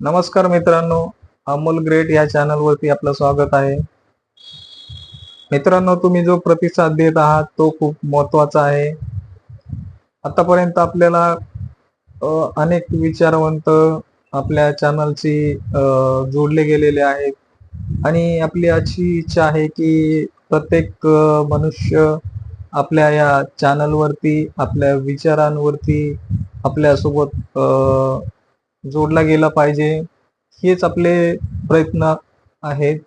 नमस्कार मित्रांनो अमोल ग्रेट या चॅनलवरती आपलं स्वागत आहे. मित्रांनो तुम्ही जो प्रतिसाद देत आहात तो खूप महत्त्वाचा आहे. आतापर्यंत आपल्याला अनेक विचारवंत आपल्या चॅनलशी जोडले गेलेले आहेत. आणि आपली अशी इच्छा आहे की प्रत्येक मनुष्य आपल्या या चॅनलवरती आपल्या विचारांवरती आपल्यासोबत जोडला गेला पाहिजे हेच आपले प्रयत्न आहेत.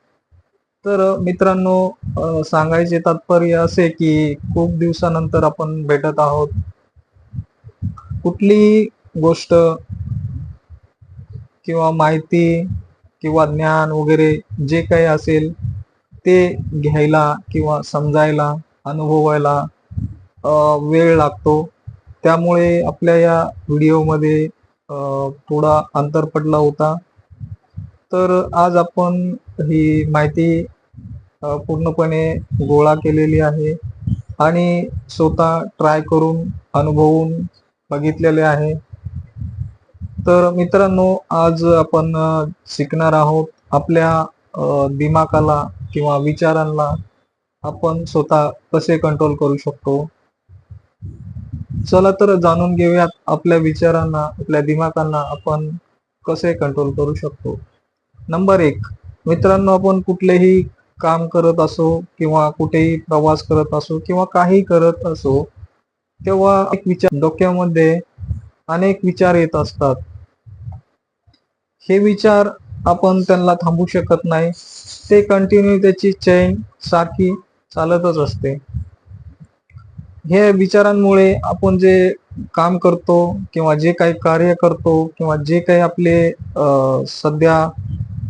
तर मित्रांनो सांगायचे तात्पर्य असे की खूप दिवसानंतर आपण भेटत आहोत. कुठलीही गोष्ट किंवा माहिती किंवा ज्ञान वगैरे जे काही असेल ते घ्यायला किंवा समजायला अनुभवायला वेळ लागतो. त्यामुळे आपल्या या व्हिडिओमध्ये थोडा अंतर पडला होता. तर आज आपण ही माहिती पूर्णपणे गोळा केलेली आहे आणि स्वतः ट्राय करून अनुभवून बघितलेले आहे. तर मित्रांनो आज आपण शिकणार आहोत आपल्या दिमाकाला किंवा विचारांना आपण स्वतः कसे कंट्रोल करू शकतो? चला तर जाणून घेऊयात आपल्या विचारांना आपल्या दिमाकांना आपण कसे कंट्रोल करू शकतो. नंबर एक मित्रांनो आपण कुठलेही काम करत असो किंवा कुठेही प्रवास करत असो किंवा काही करत असो तेव्हा एक विचार डोक्यामध्ये अनेक विचार येत असतात. हे विचार आपण त्यांना थांबू शकत नाही. ते कंटिन्यू त्याची चैन सारखी चालतच असते. हे विचारांमुळे आपण जे काम करतो किंवा जे काही कार्य करतो किंवा जे काही आपले सध्या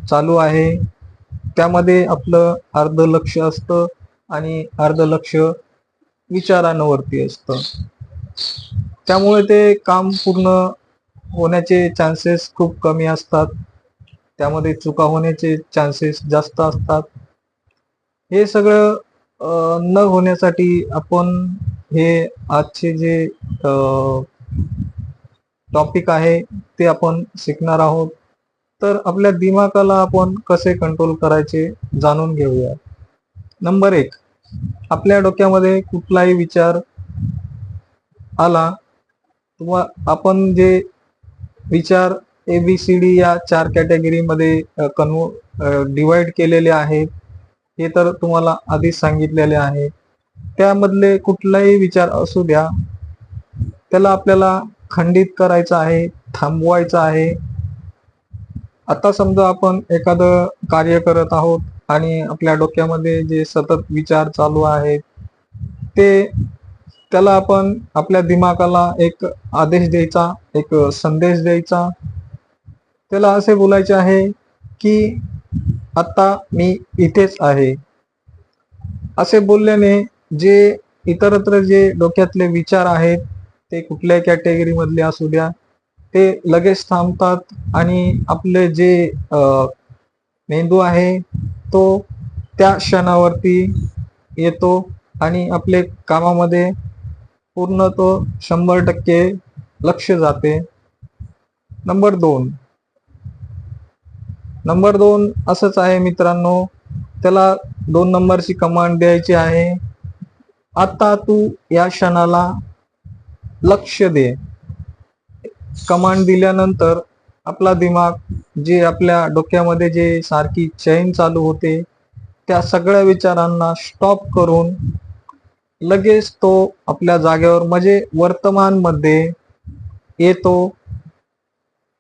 चालू आहे त्यामध्ये आपलं अर्ध लक्ष असतं आणि अर्ध लक्ष विचारांवरती असतं. त्यामुळे ते काम पूर्ण होण्याचे चान्सेस खूप कमी असतात. त्यामध्ये चुका होण्याचे चान्सेस जास्त असतात. हे सगळं न होण्यासाठी आपण हे आजचे जे टॉपिक आहे ते आपण शिकणार आहोत. तर आपल्या दिमागाला आपण कसे कंट्रोल करायचे जाणून घेऊया. नंबर एक आपल्या डोक्यामध्ये कुठलाही विचार आला किंवा आपण जे विचार ए बी सी डी या चार कॅटेगरीमध्ये कन्व डिवाइड केलेले आहेत हे तर तुम्हाला आधीच सांगितलेले आहे. त्यामधले कुठलाही विचार असू द्या. त्याला आपल्याला खंडित करायचं आहे थांबवायचं आहे. आता समजा आपण एखादं कार्य करत आहोत आणि आपल्या डोक्यामध्ये जे सतत विचार चालू आहेत ते त्याला आपण आपल्या दिमागाला एक आदेश द्यायचा एक संदेश द्यायचा. त्याला असे बोलायचे आहे की आता मी इथेच आहे. असे बोलल्याने जे इतरत्र जे डोक्यातले विचार आहेत ते कुठल्याही कॅटेगरी मधले असू द्या ते लगेच थांबतात आणि आपले जे मेंदू आहे तो त्या क्षणावरती येतो आणि आपले कामामध्ये पूर्ण तो शंभर टक्के लक्ष जाते. नंबर दोन. नंबर दोन असंच आहे मित्रांनो त्याला दोन नंबरची कमांड द्यायची आहे. आता तू या क्षणाला लक्ष दे. कमांड दिल्यानंतर आपला दिमाग जे आपल्या डोक्यामध्ये जे सारखी चैन चालू होते त्या सगळ्या विचारांना स्टॉप करून लगेच तो आपल्या जागेवर म्हणजे वर्तमानमध्ये येतो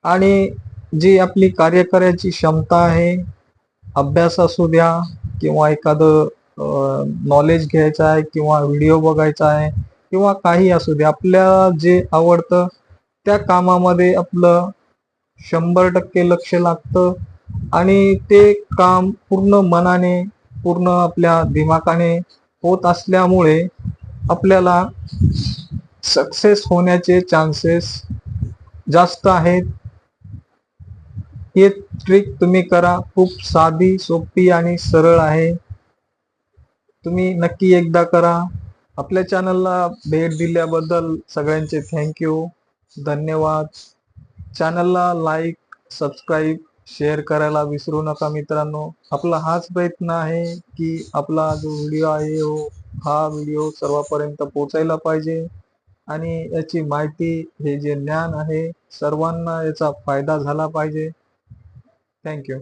आणि जी आपली कार्य करायची क्षमता आहे अभ्यास असू द्या किंवा एखादं नॉलेज घ्यायचं आहे किंवा व्हिडिओ बघायचा आहे किंवा काही असू दे आपल्या जे आवडतं त्या कामामध्ये आपलं शंभर टक्के लक्ष लागतं आणि ते काम पूर्ण मनाने पूर्ण आपल्या दिमागाने होत असल्यामुळे आपल्याला सक्सेस होण्याचे चान्सेस जास्त आहेत. हे ट्रिक तुम्ही करा. खूप साधी सोपी आणि सरळ आहे. तुम्ही नक्की एकदा करा. आपल्या चॅनलला भेट दिल्याबद्दल सगळ्यांचे थँक्यू धन्यवाद. चॅनलला लाईक सबस्क्राईब शेअर करायला विसरू नका मित्रांनो. आपला हाच प्रयत्न आहे की आपला जो व्हिडिओ आहे हो हा व्हिडिओ सर्वांपर्यंत पोचायला पाहिजे. आणि याची माहिती हे जे ज्ञान आहे सर्वांना याचा फायदा झाला पाहिजे. थँक्यू